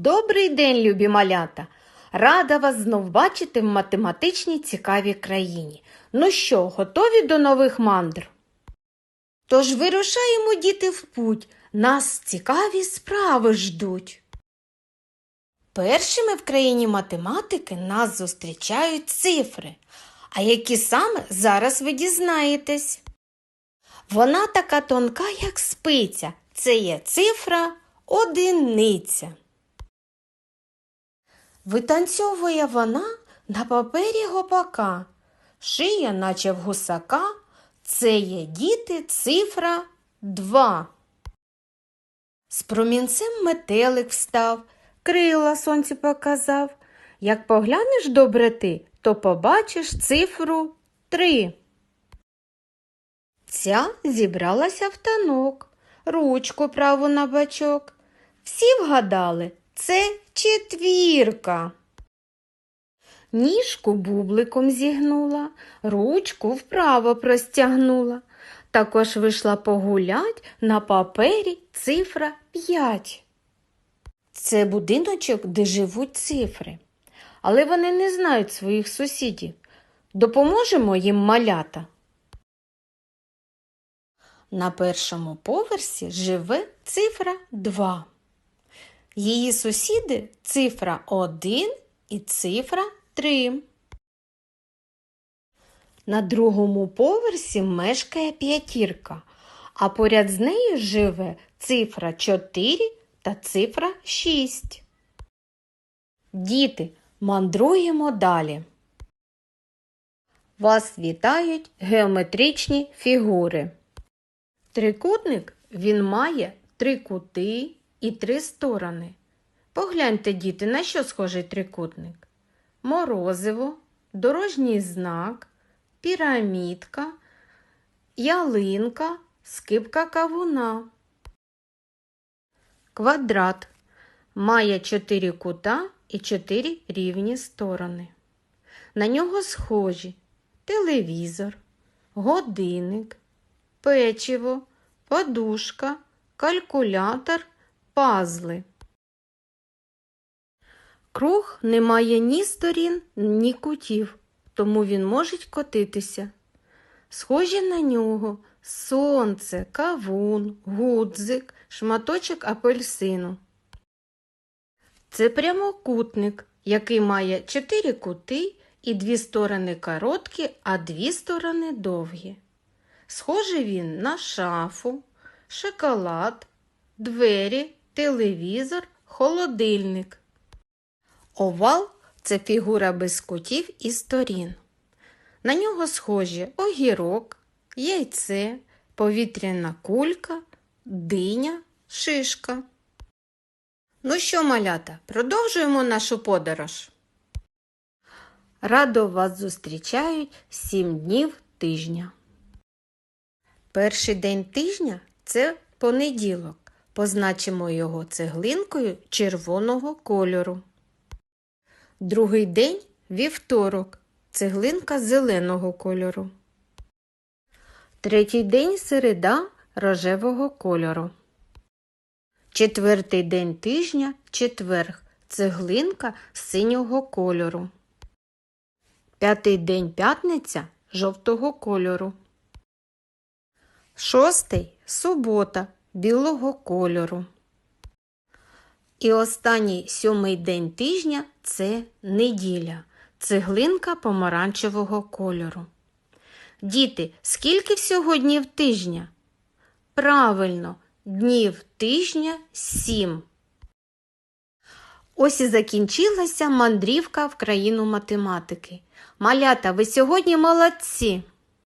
Добрий день, любі малята! Рада вас знов бачити в математичній цікавій країні. Ну що, готові до нових мандр? Тож вирушаємо, діти, в путь. Нас цікаві справи ждуть. Першими в країні математики нас зустрічають цифри. А які саме зараз ви дізнаєтесь? Вона така тонка, як спиця. Це є цифра одиниця. Витанцьовує вона на папері гопака, шия, наче в гусака, це є діти цифра два. З промінцем метелик встав, крила сонцю показав. Як поглянеш добре ти, то побачиш цифру три. Ця зібралася в танок, ручку праву на бачок. Всі вгадали, це четвірка. Ніжку бубликом зігнула, ручку вправо простягнула. Також вийшла погулять на папері цифра 5. Це будиночок, де живуть цифри. Але вони не знають своїх сусідів. Допоможемо їм малята. На першому поверсі живе цифра 2. Її сусіди цифра 1 і цифра 3. На другому поверсі мешкає п'ятірка, а поряд з нею живе цифра 4 та цифра 6. Діти, мандруємо далі. Вас вітають геометричні фігури. Трикутник він має три кути і три сторони. Погляньте, діти, на що схожий трикутник? Морозиво, дорожній знак, пірамідка, ялинка, скипка кавуна. Квадрат має чотири кута і чотири рівні сторони. На нього схожі телевізор, годинник, печиво, подушка, калькулятор, пазли. Круг не має ні сторін, ні кутів, тому він може котитися. Схожі на нього сонце, кавун, гудзик, шматочок апельсину. Це прямокутник, який має чотири кути і дві сторони короткі, а дві сторони довгі. Схожий він на шафу, шоколад, двері, телевізор, холодильник. Овал це фігура без кутів і сторін. На нього схожі огірок, яйце, повітряна кулька, диня, шишка. Ну що, малята, продовжуємо нашу подорож. Радо вас зустрічають сім днів тижня. Перший день тижня це понеділок. Позначимо його цеглинкою червоного кольору. Другий день вівторок, цеглинка зеленого кольору. Третій день середа рожевого кольору. Четвертий день тижня четверг, цеглинка синього кольору. П'ятий день п'ятниця жовтого кольору. Шостий субота білого кольору. І останній сьомий день тижня це неділя, цеглинка помаранчевого кольору. Діти, скільки всього днів тижня? Правильно, днів тижня сім. Ось і закінчилася мандрівка в країну математики. Малята, ви сьогодні молодці!